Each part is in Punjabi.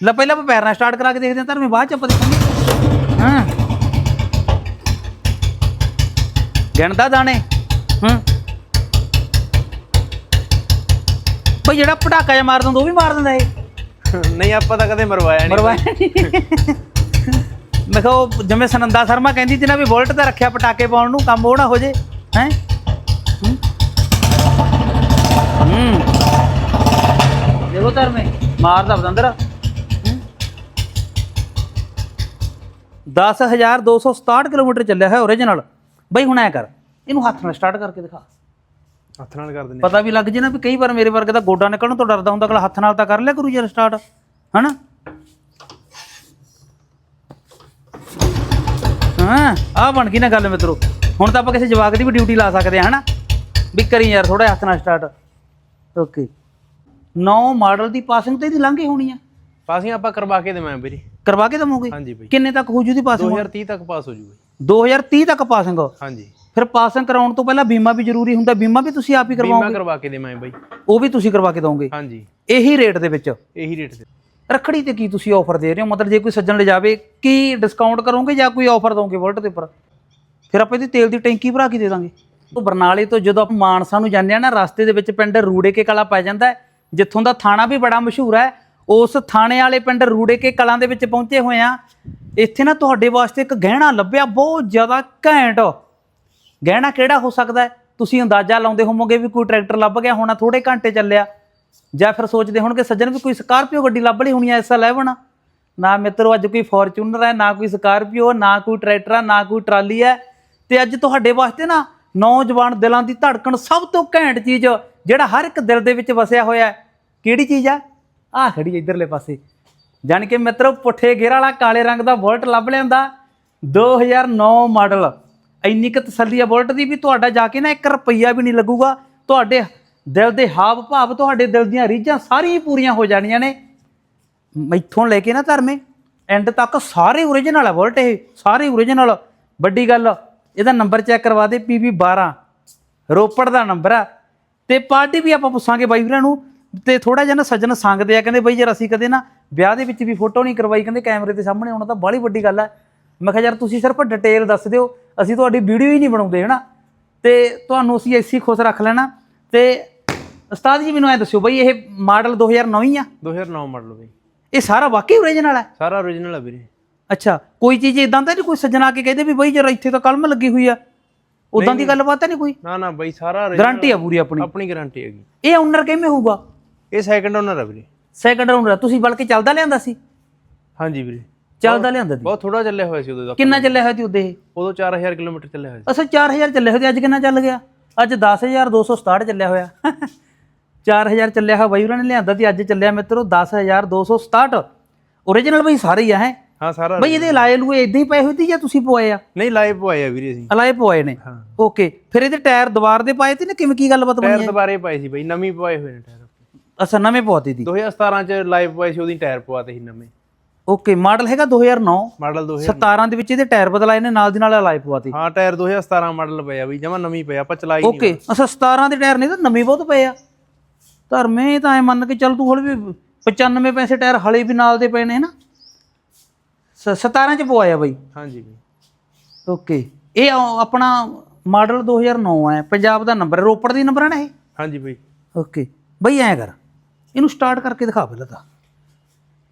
ਲੈ ਪਹਿਲਾਂ ਆਪਾਂ ਪੈਰ ਨਾਲ ਸਟਾਰਟ ਕਰਾ ਕੇ ਦੇਖਦੇ ਹਾਂ ਧਰਮੇ ਬਾਅਦ ਚ ਆਪਾਂ ਦੇਖਾਂਗੇ। ਹਾਂ। ਗਿਣਦਾ ਦਾਣੇ। ਹਾਂ। ਬਈ ਜਿਹੜਾ ਪਟਾਕਾ ਜਿਹਾ ਮਾਰ ਦਿੰਦਾ ਉਹ ਵੀ ਮਾਰ ਦਿੰਦਾ ਇਹ। ਨਹੀਂ ਆਪਾਂ ਤਾਂ ਕਦੇ ਮਰਵਾਇਆ ਨਹੀਂ ਮਰਵਾਇਆ ਨੀ। ਮੈਂ ਕਿਹਾ ਉਹ ਜਿਵੇਂ ਸਨੰਦਾ ਸ਼ਰਮਾ ਕਹਿੰਦੀ ਸੀ ਨਾ ਵੀ ਵੋਲਟ ਤੇ ਰੱਖਿਆ ਪਟਾਕੇ ਪਾਉਣ ਨੂੰ ਕੰਮ ਉਹ ਨਾ ਹੋ ਜੇ ਹੈ? ਹੂੰ। ਦੇਖੋ ਧਰਮੇ ਮਾਰਦਾ ਬਦੰਦਰ 10267 ਕਿਲੋਮੀਟਰ ਚੱਲਿਆ ਹੈ ਓਰੀਜਨਲ ਬਈ ਹੁਣ ਐ ਕਰ ਇਹਨੂੰ ਹੱਥ ਨਾਲ ਸਟਾਰਟ ਕਰਕੇ ਦਿਖਾ। ਹੱਥ ਨਾਲ ਕਰ ਦਿੰਦੇ ਪਤਾ ਵੀ ਲੱਗ ਜੇ ਨਾ ਵੀ ਕਈ ਵਾਰ ਮੇਰੇ ਵਰਗੇ ਦਾ ਗੋਡਾ ਨਿਕਲਣ ਤੋਂ ਡਰਦਾ ਹੁੰਦਾ ਅਗਲਾ ਹੱਥ ਨਾਲ ਤਾਂ ਕਰ ਲਿਆ ਕਰੂ ਜਰ ਸਟਾਰਟ ਹਨਾ? ਹਾਂ ਆ ਬਣ ਗਈ ਨਾ ਗੱਲ ਮਿੱਤਰੋ। ਹੁਣ ਤਾਂ ਆਪਾਂ ਕਿਸੇ ਜਵਾਕ ਦੀ ਵੀ ਡਿਊਟੀ ਲਾ ਸਕਦੇ ਹਾਂ ਹਨਾ? ਵੀ ਕਰੀ ਯਾਰ ਥੋੜਾ ਹੱਥ ਨਾਲ ਸਟਾਰਟ ਓਕੇ ਨੌ ਮਾਡਲ ਦੀ ਪਾਸਿੰਗ ਤੇ ਇਹਦੀ ਲੰਘੇ ਹੋਣੀ ਆ। ਪਾਸਿੰਗ ਆਪਾਂ ਕਰਵਾ ਕੇ ਦੇਵਾਂ ਵੀਰੇ। ਕਰਵਾ ਕੇ ਦਮੋਗੇ ਹਾਂਜੀ ਬਈ। ਕਿੰਨੇ ਤੱਕ ਹੋ ਜੂ ਦੀ ਪਾਸਿੰਗ 2030 ਤੱਕ ਪਾਸ ਹੋ ਜੂਗਾ। 2030 ਤੱਕ ਪਾਸਿੰਗ? ਹਾਂਜੀ। ਫਿਰ ਪਾਸਿੰਗ ਕਰਾਉਣ ਤੋਂ ਪਹਿਲਾਂ ਬੀਮਾ ਵੀ ਜ਼ਰੂਰੀ ਹੁੰਦਾ ਬੀਮਾ ਵੀ ਤੁਸੀਂ ਆਪ ਹੀ ਬੀਮਾ ਕਰਵਾਓਗੇ ਕਰਵਾ ਕੇ ਦੇਵਾਂ ਬਈ। ਉਹ ਵੀ ਤੁਸੀਂ ਕਰਵਾ ਕੇ ਦੋਗੇ ਹਾਂਜੀ। ਇਹੀ ਰੇਟ ਦੇ ਵਿੱਚ? ਇਹੀ ਰੇਟ ਤੇ ਰੱਖੜੀ ਤੇ ਕੀ ਤੁਸੀਂ ਆਫਰ ਦੇ ਰਹੇ ਹੋ? ਮਤਲਬ ਜੇ ਕੋਈ ਸੱਜਣ ਲੈ ਜਾਵੇ ਕੀ ਡਿਸਕਾਊਂਟ ਕਰੋਗੇ ਜਾਂ ਕੋਈ ਆਫਰ ਦੋਗੇ ਵੋਲਟ ਦੇ ਉੱਪਰ? ਫਿਰ ਆਪਾਂ ਇਹਦੀ ਤੇਲ ਦੀ ਟੈਂਕੀ ਭਰਾ ਕੇ ਦੇ ਦਾਂਗੇ। ਉਹ ਬਰਨਾਲੇ ਤੋਂ ਜਦੋਂ ਆਪਾਂ ਮਾਨਸਾ ਨੂੰ ਜਾਂਦੇ ਆ ਨਾ ਰਸਤੇ ਦੇ ਵਿੱਚ ਪਿੰਡ ਰੂੜੇ ਕੇ ਕਲਾ ਪੈ ਜਾਂਦਾ ਹੈ, ਜਿੱਥੋਂ ਦਾ ਥਾਣਾ ਵੀ ਬੜਾ ਮਸ਼ਹੂਰ ਹੈ ਉਸ ਥਾਣੇ ਵਾਲੇ ਪਿੰਡ ਰੂੜੇ ਕੇ ਕਲਾਂ ਦੇ ਵਿੱਚ ਪਹੁੰਚੇ ਹੋਏ ਆ। ਇੱਥੇ ਨਾ ਤੁਹਾਡੇ ਵਾਸਤੇ ਇੱਕ ਗਹਿਣਾ ਲੱਭਿਆ, ਬਹੁਤ ਜ਼ਿਆਦਾ ਘੈਂਟ। ਗਹਿਣਾ ਕਿਹੜਾ ਹੋ ਸਕਦਾ ਹੈ? ਤੁਸੀਂ ਅੰਦਾਜ਼ਾ ਲਾਉਂਦੇ ਹੋਵੋਗੇ ਵੀ ਕੋਈ ਟਰੈਕਟਰ ਲੱਭ ਗਿਆ ਹੋਣਾ ਥੋੜੇ ਘੰਟੇ ਚੱਲਿਆ। ਜਾਂ ਫਿਰ ਸੋਚਦੇ ਹੋਣਗੇ, ਸੱਜਣ ਵੀ ਕੋਈ ਸਕਾਰਪੀਓ ਗੱਡੀ ਲੱਭ ਲਈ ਹੋਣੀ ਐ ਐਸਾ 11 ਨਾ ਮਿੱਤਰੋ, ਅੱਜ ਕੋਈ ਫੋਰਚੂਨਰ ਹੈ, ਨਾ ਕੋਈ ਸਕਾਰਪੀਓ, ਨਾ ਕੋਈ ਟਰੈਕਟਰ ਹੈ ਨਾ ਕੋਈ ਟਰਾਲੀ ਹੈ। ਤੇ ਅੱਜ ਤੁਹਾਡੇ ਵਾਸਤੇ ਨਾ ਨੌਜਵਾਨ ਦਿਲਾਂ ਦੀ ਧੜਕਣ ਸਭ ਤੋਂ ਘੈਂਟ ਚੀਜ਼, ਜਿਹੜਾ ਹਰ ਇੱਕ ਦਿਲ ਦੇ ਵਿੱਚ ਵਸਿਆ ਹੋਇਆ ਕਿਹੜੀ ਚੀਜ਼ ਆ? ਆਹ ਖੜੀ ਹੈ ਇਧਰਲੇ ਪਾਸੇ। ਜਾਣੀ ਕਿ ਮਿੱਤਰੋ, ਪੁੱਠੇ ਗੇਰ ਵਾਲਾ ਕਾਲੇ ਰੰਗ ਦਾ ਬੁਲਟ ਲੱਭ ਲਿਆਂਦਾ। 2009 ਮਾਡਲ। ਇੰਨੀ ਕੁ ਤਸੱਲੀ ਆ ਬੁਲਟ ਦੀ ਵੀ ਤੁਹਾਡਾ ਜਾ ਕੇ ਨਾ 1 ਰੁਪਈਆ ਵੀ ਨਹੀਂ ਲੱਗੂਗਾ। ਤੁਹਾਡੇ ਦਿਲ ਦੇ ਹਾਵ ਭਾਵ ਤੁਹਾਡੇ ਦਿਲ ਦੀਆਂ ਰੀਝਾਂ ਸਾਰੀਆਂ ਪੂਰੀਆਂ ਹੋ ਜਾਣੀਆਂ ਨੇ। ਇੱਥੋਂ ਲੈ ਕੇ ਨਾ ਧਰਮੇ ਐਂਡ ਤੱਕ ਸਾਰੇ ਓਰੀਜਨਲ ਆ ਬੁਲਟ ਇਹ, ਸਾਰੇ ਓਰੀਜਨਲ ਵੱਡੀ ਗੱਲ, ਇਹਦਾ ਨੰਬਰ ਚੈੱਕ ਕਰਵਾ ਦੇ PB 12 ਰੋਪੜ ਦਾ ਨੰਬਰ ਆ। ਤੇ ਪਾਰਟੀ ਵੀ ਆਪਾਂ ਪੁੱਛਾਂਗੇ ਬਾਈ ਵੀਰਾਂ ਨੂੰ ਤੇ ਥੋੜਾ ਜਿਹਾ ਨਾ ਸੱਜਣ ਸੰਗਦੇ ਆ ਕਹਿੰਦੇ ਬਈ ਯਾਰ ਅਸੀਂ ਕਦੇ ਨਾ ਵਿਆਹ ਦੇ ਵਿੱਚ ਵੀ ਫੋਟੋ ਨਹੀਂ ਕਰਵਾਈ ਕਹਿੰਦੇ ਕੈਮਰੇ ਦੇ ਸਾਹਮਣੇ ਆਉਣਾ ਤਾਂ ਬਾਹਲੀ ਵੱਡੀ ਗੱਲ ਹੈ ਮੈਂ ਕਿਹਾ ਯਾਰ ਤੁਸੀਂ ਸਿਰਫ ਡਿਟੇਲ ਦੱਸ ਦਿਓ ਅਸੀਂ ਤੁਹਾਡੀ ਵੀਡੀਓ ਹੀ ਨਹੀਂ ਬਣਾਉਂਦੇ ਹਨਾ? ਤੇ ਤੁਹਾਨੂੰ ਅਸੀਂ ਐਸੀ ਖੁਸ਼ ਰੱਖ ਲੈਣਾ। ਤੇ ਉਸਤਾਦ ਜੀ ਮੈਨੂੰ ਐ ਦੱਸਿਓ ਬਈ ਇਹ ਮਾਡਲ 2009 ਹੀ ਆ? 2009 ਮਾਡਲ ਬਈ। ਇਹ ਸਾਰਾ ਵਾਕਈ ਓਰੀਜਨਲ ਹੈ ਸਾਰਾ origignal ਆ ਵੀਰੇ। ਅੱਛਾ ਕੋਈ ਚੀਜ਼ ਇਦਾਂ ਤਾਂ ਨਹੀਂ ਕੋਈ ਸੱਜਣਾ ਆ ਕੇ ਕਹਿੰਦੇ ਵੀ ਬਈ ਜਰਾ ਇੱਥੇ ਤਾਂ ਕਲਮ ਲੱਗੀ ਹੋਈ ਆ। ਉਦਾਂ ਦੀ ਗੱਲਬਾਤ ਤਾਂ ਨਹੀਂ ਕੋਈ? ਨਾ ਨਾ ਬਈ ਸਾਰਾ ਗਾਰੰਟੀ ਆ ਪੂਰੀ ਆਪਣੀ। ਆਪਣੀ ਗਾਰੰਟੀ ਹੈਗੀ। ਇਹ ਓਨਰ ਕਿਵੇਂ ਹੋਊਗਾ? ਇਹ ਸੈਕੰਡ ਓਨਰ ਆ ਵੀਰੇ। ਸੈਕੰਡ ਓਨਰ ਤੁਸੀਂ ਬਲਕਿ ਚੱਲਦਾ ਲਿਆਂਦਾ ਸੀ? ਹਾਂਜੀ ਵੀਰੇ। ਚੱਲਦਾ ਲਿਆਂਦਾ ਸੀ? ਬਹੁਤ ਥੋੜਾ ਚੱਲਿਆ ਹੋਇਆ ਸੀ ਉਦੋਂ ਦਾ। ਕਿੰਨਾ ਚੱਲਿਆ ਹੋਇਆ ਸੀ ਉਹਦੇ ਇਹ? ਉਦੋਂ 4000 ਕਿਲੋਮੀਟਰ ਚੱਲਿਆ ਹੋਇਆ ਸੀ। ਅਸਲ 4000 ਚੱਲਿਆ ਹੋਇਆ ਸੀ। ਅੱਜ ਕਿੰਨਾ ਚੱਲ ਗਿਆ? ਅੱਜ 10267 ਚੱਲਿਆ ਹੋਇਆ। 4000 ਚੱਲਿਆ ਹੋਇਆ। ਬਾਈ ਉਹਨਾਂ ਨੇ ਲਿਆਂਦਾ ਸੀ। ਅੱਜ ਚੱਲਿਆ ਮਿੱਤਰੋ 10267 ਓਰੀਜਨਲ ਬਈ ਸਾਰੇ ਹੀ ਆ ਹੈ? ਹਾਂ ਸਾਰਾ ਬਈ ਇਹਦੇ ਲਾਏ ਲੂਏ ਇਦਾਂ ਹੀ ਪਏ ਹੋਏ ਸੀ ਜਾਂ ਤੁਸੀਂ ਪਵਾਏ ਆ? ਨਹੀਂ ਲਾਈਵ ਪਵਾਏ ਆ ਵੀਰੇ ਅਸੀਂ। ਅਲਾਏ ਪਵਾਏ ਨੇ। ਓਕੇ ਫਿਰ ਇਹਦੇ ਟਾਇਰ ਦੁਬਾਰ ਦੇ ਪਾਏ ਤੇ ਨਾ? ਕਿਵੇਂ ਕੀ ਗੱਲਬਾਤ ਟਾਇਰ ਬਣੀ ਹੈ? ਦੁਬਾਰੇ ਪਾਏ ਸੀ ਬਈ। ਨਵੀਂ ਪਵਾਏ ਹੋਏ ਨੇ ਟਾਇਰ। ਅਸਾਂ ਨਵੇਂ ਪਵਾਤੀ ਦੀ 2017 ਚ ਲਾਈਵ ਪਵਾਏ ਸੀ ਉਹਦੀ ਟਾਇਰ ਪਵਾਤੇ ਸੀ ਨਵੇਂ। ਓਕੇ ਮਾਡਲ ਹੈਗਾ 2009 ਮਾਡਲ 2000 17 ਦੇ ਵਿੱਚ ਇਹਦੇ ਟਾਇਰ ਬਦਲਾਏ ਨੇ ਨਾਲ ਦੀ ਨਾਲ ਅਲਾਈ ਪਵਾਤੀ। ਹਾਂ ਟਾਇਰ 2017 ਮਾਡਲ ਪਏ ਆ ਬਈ ਜਮਾ ਨਵੀਂ ਪਏ ਆ, ਆਪਾਂ ਚਲਾਈ ਨਹੀਂ ਓਕੇ ਅਸਾਂ 17 ਦੇ ਟਾਇਰ ਨਹੀਂ ਤਾਂ ਨਵੇਂ ਬਹੁਤ ਪਏ ਆ। ਧਰਮੇ ਤਾਂ ਐ ਮੰਨ ਕੇ ਚੱਲ ਤੂੰ ਹਲ ਵੀ 95 ਪੈਸੇ ਟਾਇਰ ਹਲੇ ਵੀ ਨਾਲ ਦੇ ਪਏ ਨੇ ਨਾ ਸ- 17 ਚ ਪਵਾਇਆ ਬਾਈ। ਹਾਂਜੀ। ਬਈ ਓਕੇ ਇਹ ਆਪਣਾ ਮਾਡਲ 2009 ਹੈ ਪੰਜਾਬ ਦਾ ਨੰਬਰ ਰੋਪੜ ਦੀ ਨੰਬਰ ਹੈ ਨਾ ਇਹ? ਹਾਂਜੀ ਬਈ। ਓਕੇ ਬਈ ਐਂ ਕਰ ਇਹਨੂੰ ਸਟਾਰਟ ਕਰਕੇ ਦਿਖਾ ਪਹਿਲਾਂ ਤਾਂ।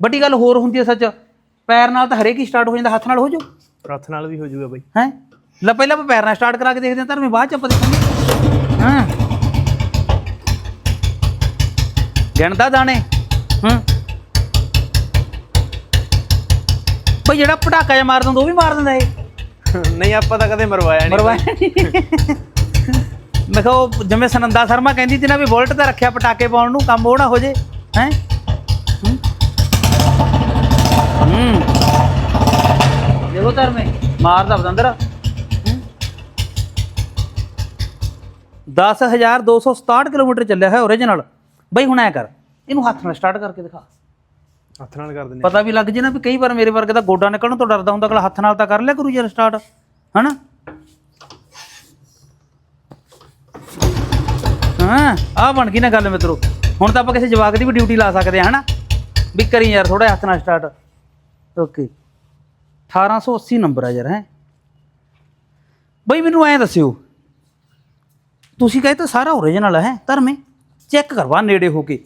ਵੱਡੀ ਗੱਲ ਹੋਰ ਹੁੰਦੀ ਹੈ ਸੱਚ। ਪੈਰ ਨਾਲ ਤਾਂ ਹਰੇਕ ਹੀ ਸਟਾਰਟ ਹੋ ਜਾਂਦਾ ਹੱਥ ਨਾਲ ਹੋ ਜਾਊ। ਹੱਥ ਨਾਲ ਵੀ ਹੋ ਜਾਊਗਾ ਬਈ। ਹੈ? ਲੈ ਪਹਿਲਾਂ ਆਪਾਂ ਪੈਰ ਨਾਲ ਸਟਾਰਟ ਕਰਾ ਕੇ ਦੇਖਦੇ ਹਾਂ ਧਰਮੇ ਬਾਅਦ ਚ ਆਪਾਂ ਦੇਖਾਂਗੇ। ਹਾਂ? ਗਿਣਦਾ ਦਾਣੇ। ਹਾਂ। ਬਈ ਜਿਹੜਾ ਪਟਾਕਾ ਜਿਹਾ ਮਾਰ ਦਿੰਦਾ ਉਹ ਵੀ ਮਾਰ ਦਿੰਦਾ ਇਹ। ਨਹੀਂ ਆਪਾਂ ਤਾਂ ਕਦੇ ਮਰਵਾਇਆ ਨਹੀਂ ਮਰਵਾਇਆ ਨੀ। ਮੈਂ ਕਿਹਾ ਉਹ ਜਿਵੇਂ ਸਨੰਦਾ ਸ਼ਰਮਾ ਕਹਿੰਦੀ ਸੀ ਨਾ ਵੀ ਵੋਲਟ ਤੇ ਰੱਖਿਆ ਪਟਾਕੇ ਪਾਉਣ ਨੂੰ ਕੰਮ ਉਹ ਨਾ ਹੋ ਜੇ ਹੈ? ਹੂੰ। ਦੇਖੋ ਧਰਮੇ ਮਾਰਦਾ ਬਦੰਦਰ 10267 ਕਿਲੋਮੀਟਰ ਚੱਲਿਆ ਹੈ ਓਰੀਜਨਲ ਬਈ ਹੁਣ ਐ ਕਰ ਇਹਨੂੰ ਹੱਥ ਨਾਲ ਸਟਾਰਟ ਕਰਕੇ ਦਿਖਾ। ਹੱਥ ਨਾਲ ਕਰ ਦਿੰਦੇ ਪਤਾ ਵੀ ਲੱਗ ਜੇ ਨਾ ਵੀ ਕਈ ਵਾਰ ਮੇਰੇ ਵਰਗੇ ਦਾ ਗੋਡਾ ਨਿਕਲਣ ਤੋਂ ਡਰਦਾ ਹੁੰਦਾ ਅਗਲਾ ਹੱਥ ਨਾਲ ਤਾਂ ਕਰ ਲਿਆ ਕਰੂ ਜਰ ਸਟਾਰਟ ਹਨਾ? ਹਾਂ ਆ ਬਣ ਗਈ ਨਾ ਗੱਲ ਮਿੱਤਰੋ। ਹੁਣ ਤਾਂ ਆਪਾਂ ਕਿਸੇ ਜਵਾਕ ਦੀ ਵੀ ਡਿਊਟੀ ਲਾ ਸਕਦੇ ਹਾਂ ਹਨਾ? ਵੀ ਕਰੀ ਯਾਰ ਥੋੜਾ ਹੱਥ ਨਾਲ ਸਟਾਰਟ ਓਕੇ 1880 ਨੰਬਰ ਆ ਯਾਰ, ਹੈ? ਬਈ, ਮੈਨੂੰ ਐਂ ਦੱਸਿਓ। ਤੁਸੀਂ ਕਹੇ ਤਾਂ ਸਾਰਾ ਓਰੀਜਨਲ ਹੈ? ਧਰਮੇ? ਚੈੱਕ ਕਰਵਾ, ਨੇੜੇ ਹੋ ਕੇ।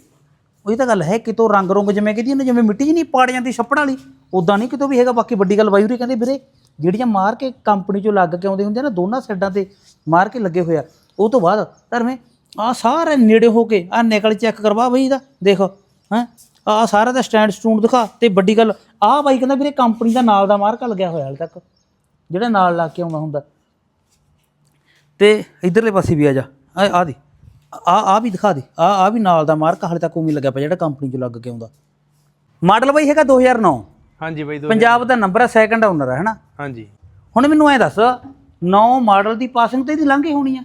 ਉਹੀ ਤਾਂ ਗੱਲ ਹੈ, ਕਿਤੋਂ ਰੰਗ ਰੰਗ ਜਿਵੇਂ ਕਹਿੰਦੀ ਨਾ ਜਿਵੇਂ ਮਿੱਟੀ 'ਚ ਨਹੀਂ ਪਾੜ ਜਾਂਦੀ ਛੱਪੜ ਵਾਲੀ। ਉਦਾਂ ਨਹੀਂ ਕਿਤੋਂ ਵੀ ਹੈਗਾ, ਬਾਕੀ ਵੱਡੀ ਗੱਲ ਬਾਈ ਉਰੇ ਕਹਿੰਦੇ, ਵੀਰੇ, ਜਿਹੜੀਆਂ ਮਾਰ ਕੇ ਕੰਪਨੀ 'ਚੋਂ ਲੱਗ ਕੇ ਆਉਂਦੇ ਹੁੰਦੇ ਆ ਨਾ, ਦੋਨਾਂ ਸਾਈਡਾਂ ਤੇ ਮਾਰ ਕੇ ਲੱਗੇ ਹੋਇਆ ਉਹ ਤੋਂ ਬਾਅਦ, ਧਰਮੇ ਆ ਸਾਰੇ ਨੇੜੇ ਹੋ ਕੇ ਆ ਨਿਕਲ ਚੈੱਕ ਕਰਵਾ ਬਈ ਇਹਦਾ ਦੇਖ ਹੈ? ਆ ਸਾਰਾ ਦਾ ਸਟੈਂਡ ਸਟੂਨ ਦਿਖਾ ਤੇ ਵੱਡੀ ਗੱਲ ਆ ਬਾਈ ਕਹਿੰਦਾ ਵੀਰੇ ਕੰਪਨੀ ਦਾ ਨਾਲ ਦਾ ਮਾਰਕਾ ਲੱਗਿਆ ਹੋਇਆ ਹਾਲੇ ਤੱਕ ਜਿਹੜਾ ਨਾਲ ਲਾ ਕੇ ਆਉਂਦਾ ਹੁੰਦਾ। ਤੇ ਇਧਰਲੇ ਪਾਸੇ ਵੀ ਆ ਜਾ ਆ ਆ ਦੀ ਆ ਆ ਵੀ ਦਿਖਾ ਦੇ ਆ ਆ ਵੀ ਨਾਲ ਦਾ ਮਾਰਕ ਹਾਲੇ ਤੱਕ ਉਵੇਂ ਲੱਗਿਆ ਪਿਆ ਜਿਹੜਾ ਕੰਪਨੀ 'ਚ ਲੱਗ ਕੇ ਆਉਂਦਾ। ਮਾਡਲ ਬਾਈ ਹੈਗਾ 2009 ਹਾਂਜੀ ਬਾਈ ਪੰਜਾਬ ਦਾ ਨੰਬਰ ਹੈ ਸੈਕੰਡ ਓਨਰ ਹੈ ਹਨਾ ਹਾਂਜੀ। ਹੁਣ ਮੈਨੂੰ ਐ ਦੱਸ 9 ਮਾਡਲ ਦੀ ਪਾਸਿੰਗ ਤੇ ਇਹਦੀ ਲੰਘੇ ਹੋਣੀ ਆ।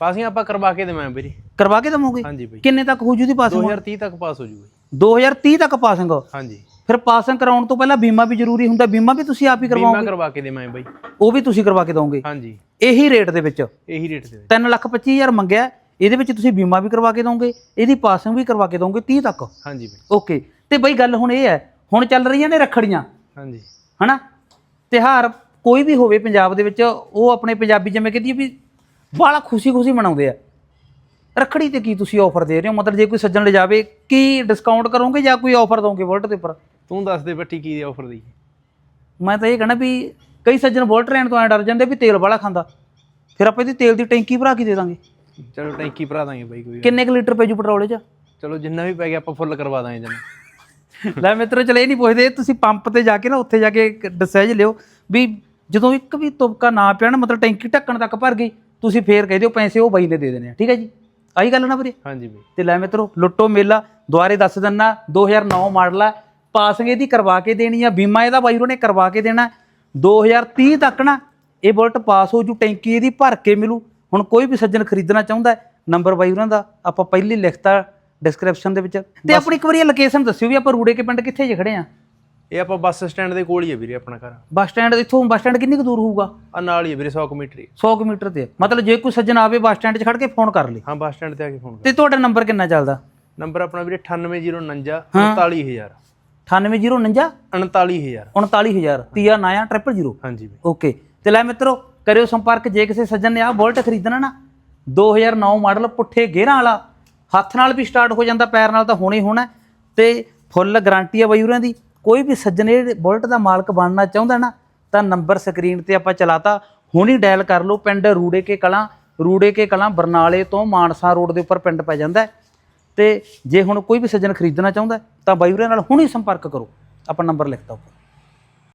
ਪਾਸਿੰਗ ਆਪਾਂ ਕਰਵਾ ਕੇ ਦੇਵਾਂ ਵੀਰੇ। ਕਰਵਾ ਕੇ ਦਮੋਗੇ ਹਾਂਜੀ ਬਾਈ। ਕਿੰਨੇ ਤੱਕ ਹੋ ਜੂ ਦੀ ਪਾਸਿੰਗ 2030 ਤੱਕ ਪਾਸ ਹੋ ਜੂਗਾ 2030 ਤੱਕ ਪਾਸਿੰਗ? ਹਾਂਜੀ। ਫਿਰ ਪਾਸਿੰਗ ਕਰਾਉਣ ਤੋਂ ਪਹਿਲਾਂ ਬੀਮਾ ਵੀ ਜ਼ਰੂਰੀ ਹੁੰਦਾ ਬੀਮਾ ਵੀ ਤੁਸੀਂ ਆਪ ਹੀ ਬੀਮਾ ਕਰਵਾਓਗੇ? ਕਰਵਾ ਕੇ ਦੇਵਾਂ ਬਾਈ। ਉਹ ਵੀ ਤੁਸੀਂ ਕਰਵਾ ਕੇ ਦੋਗੇ ਹਾਂਜੀ। ਇਹੀ ਰੇਟ ਦੇ ਵਿੱਚ? ਇਹੀ ਰੇਟ ਦੇ 3 ਲੱਖ 25000 ਮੰਗਿਆ ਇਹਦੇ ਵਿੱਚ ਤੁਸੀਂ ਬੀਮਾ ਵੀ ਕਰਵਾ ਕੇ ਦੋਗੇ ਇਹਦੀ ਪਾਸਿੰਗ ਵੀ ਕਰਵਾ ਕੇ ਦੋਗੇ 30 ਤੱਕ? ਹਾਂਜੀ ਬਾਈ। ਓਕੇ। ਤੇ ਬਈ ਗੱਲ ਹੁਣ ਇਹ ਹੈ ਹੁਣ ਚੱਲ ਰਹੀਆਂ ਨੇ ਰੱਖੜੀਆਂ। ਹਾਂਜੀ। ਹਨਾ? ਤਿਹਾਰ ਕੋਈ ਵੀ ਹੋਵੇ ਪੰਜਾਬ ਦੇ ਵਿੱਚ ਉਹ ਆਪਣੇ ਪੰਜਾਬੀ ਜਿਵੇਂ ਕਹਿੰਦੀ ਵੀ ਬਾਲਾ ਖੁਸ਼ੀ-ਖੁਸ਼ੀ ਮਨਾਉਂਦੇ ਆ। ਰੱਖੜੀ ਤੇ ਕੀ ਤੁਸੀਂ ਆਫਰ ਦੇ ਰਹੇ ਹੋ? ਮਤਲਬ ਜੇ ਕੋਈ ਸੱਜਣ ਲੈ ਜਾਵੇ ਕੀ ਡਿਸਕਾਊਂਟ ਕਰੋਗੇ ਜਾਂ ਕੋਈ ਆਫਰ ਦੋਗੇ ਵੋਲਟ ਦੇ ਉੱਪਰ? ਤੂੰ ਦੱਸ ਦੇ ਬੱਟੀ ਕੀ ਆਫਰ ਦੀ। ਮੈਂ ਤਾਂ ਇਹ ਕਹਿਣਾ ਵੀ ਕਈ ਸੱਜਣ ਵੋਲਟ ਲੈਣ ਤੋਂ ਐ ਡਰ ਜਾਂਦੇ ਵੀ ਤੇਲ ਬਾਲਾ ਖਾਂਦਾ। ਫਿਰ ਆਪਾਂ ਇਹਦੀ ਤੇਲ ਦੀ ਟੈਂਕੀ ਭਰਾ ਕੇ ਦੇ ਦਾਂਗੇ। ਚਲੋ ਟੈਂਕੀ ਭਰਾ ਦਾਂਗੇ ਬਾਈ ਕੋਈ ਕਿੰਨੇ ਕੁ ਲੀਟਰ ਪੈ ਜੂ ਪੈਟਰੋਲ 'ਚ। ਚਲੋ ਜਿੰਨਾ ਵੀ ਪੈ ਗਿਆ ਆਪਾਂ ਫੁੱਲ ਕਰਵਾ ਦਾਂਗੇ ਜਨ ਲੈ ਮਿੱਤਰੋ ਚਲੇ ਇਹ ਨਹੀਂ ਪੁੱਛਦੇ ਤੁਸੀਂ ਪੰਪ ਤੇ ਜਾ ਕੇ ਨਾ ਉੱਥੇ ਜਾ ਕੇ ਡਿਸਾਈਜ ਲਿਓ ਵੀ ਜਦੋਂ ਇੱਕ ਵੀ ਤੁਪਕਾ ਨਾ ਪਿਆ ਨਾ ਮਤਲਬ ਟੈਂਕੀ ਢੱਕਣ ਤੱਕ ਭਰ ਗਈ ਤੁਸੀਂ ਫੇਰ ਕਹਿ ਦਿਓ ਪੈਸੇ ਉਹ ਬਾਈ ਨੇ ਦੇ ਦੇਣੇ ਆ। ਠੀਕ ਹੈ ਜੀ? ਆਹੀ ਗੱਲ ਨਾ ਵੀਰੇ? ਹਾਂਜੀ ਬਾਈ। ਤੇ ਲੈ ਮਿੱਤਰੋ ਲੁੱਟੋ ਮੇਲਾ ਦੁਆਰੇ ਦੱਸ ਦਿੰਨਾ 2009 ਮਾਡਲ ਆ ਪਾਸਿੰਗ ਇਹਦੀ ਕਰਵਾ ਕੇ ਦੇਣੀ ਆ ਬੀਮਾ ਇਹਦਾ ਬਾਈ ਉਹਨੇ ਕਰਵਾ ਕੇ ਦੇਣਾ 2030 ਤੱਕ ਨਾ ਇਹ ਬੁਲਟ ਪਾਸ ਹੋ ਜੂ ਟੈਂਕੀ ਇਹਦੀ ਭਰ ਕੇ ਮਿਲੂ। ਹੁਣ ਕੋਈ ਵੀ ਸੱਜਣ ਖਰੀਦਣਾ ਚਾਹੁੰਦਾ ਹੈ, ਨੰਬਰ ਬਾਈ ਉਹਨਾਂ ਦਾ ਆਪਾਂ ਪਹਿਲੇ ਲਿਖਤਾ ਡਿਸਕ੍ਰਿਪਸ਼ਨ ਦੇ ਵਿੱਚ। ਤੇ ਆਪਣੀ ਇੱਕ ਵਾਰੀ ਲੋਕੇਸ਼ਨ ਦੱਸਿਓ ਵੀ ਆਪਾਂ ਰੂੜੇ ਕੇ ਪਿੰਡ ਕਿੱਥੇ ਜੇ ਖੜੇ ਆ। ਇਹ ਆਪਾਂ ਬੱਸ ਸਟੈਂਡ ਦੇ ਕੋਲ ਹੀ ਹੈ ਵੀਰੇ ਆਪਣਾ ਘਰ। ਬੱਸ ਸਟੈਂਡ ਇੱਥੋਂ ਬੱਸ ਸਟੈਂਡ ਕਿੰਨੀ ਕੁ ਦੂਰ ਹੋਊਗਾ? ਆ ਨਾਲ ਹੀ ਹੈ ਵੀਰੇ 100 ਮੀਟਰ ਹੀ 100 ਕਿਲੋਮੀਟਰ ਤੇ। ਮਤਲਬ ਜੇ ਕੋਈ ਸੱਜਣ ਆਵੇ ਬੱਸ ਸਟੈਂਡ 'ਚ ਖੜ ਕੇ ਫੋਨ ਕਰ ਲੇ। ਹਾਂ ਬੱਸ ਸਟੈਂਡ ਤੇ ਆ ਕੇ ਫੋਨ ਕਰ ਤੇ ਤੁਹਾਡਾ ਨੰਬਰ ਕਿੰਨਾ ਚੱਲਦਾ? ਨੰਬਰ ਆਪਣਾ ਵੀਰੇ 98049 39000 98049 39000 39000 ਤੀਆ ਨਾਇਆ 000 ਹਾਂਜੀ ਬਾਈ ਓਕੇ ਤੇ ਲੈ ਮਿੱਤਰੋ ਕਰਿਓ ਸੰਪਰਕ ਜੇ ਕਿਸੇ ਸੱਜਣ ਨੇ ਆ ਬੁਲਟ ਖਰੀਦਣਾ ਨਾ 2009 ਮਾਡਲ ਪੁੱਠੇ ਗੇਅਰਾਂ ਵਾਲਾ ਹੱਥ ਨਾਲ ਵੀ ਸਟਾਰਟ ਹੋ ਜਾਂਦਾ ਪੈਰ ਨਾਲ ਤਾਂ ਹੋਣਾ ਹੀ ਹੋਣਾ ਤੇ ਫੁੱਲ ਗਾਰੰਟੀ ਆ ਬਾਈ ਉਰਾਂ ਦੀ। ਕੋਈ ਵੀ ਸੱਜਣ ਇਹ ਬੁਲਟ ਦਾ ਮਾਲਕ ਬਣਨਾ ਚਾਹੁੰਦਾ ਨਾ, ਤਾਂ ਨੰਬਰ ਸਕਰੀਨ ਤੇ ਆਪਾਂ ਚਲਾਤਾ। ਹੁਣੀ ਡਾਇਲ ਕਰ ਲਓ, ਪਿੰਡ ਰੂੜੇ ਕੇ ਕਲਾਂ, ਰੂੜੇ ਕੇ ਕਲਾਂ, ਬਰਨਾਲੇ ਤੋਂ ਮਾਨਸਾ ਰੋਡ ਦੇ ਉੱਪਰ ਪਿੰਡ ਪੈ ਜਾਂਦਾ ਹੈ। ਤੇ ਜੇ ਹੁਣ ਕੋਈ ਵੀ ਸੱਜਣ ਖਰੀਦਣਾ ਚਾਹੁੰਦਾ ਤਾਂ ਬਾਈ ਉਰਾਂ ਨਾਲ ਹੁਣੀ ਸੰਪਰਕ ਕਰੋ। ਆਪਾਂ ਨੰਬਰ ਲਿਖਤਾ ਉੱਪਰ।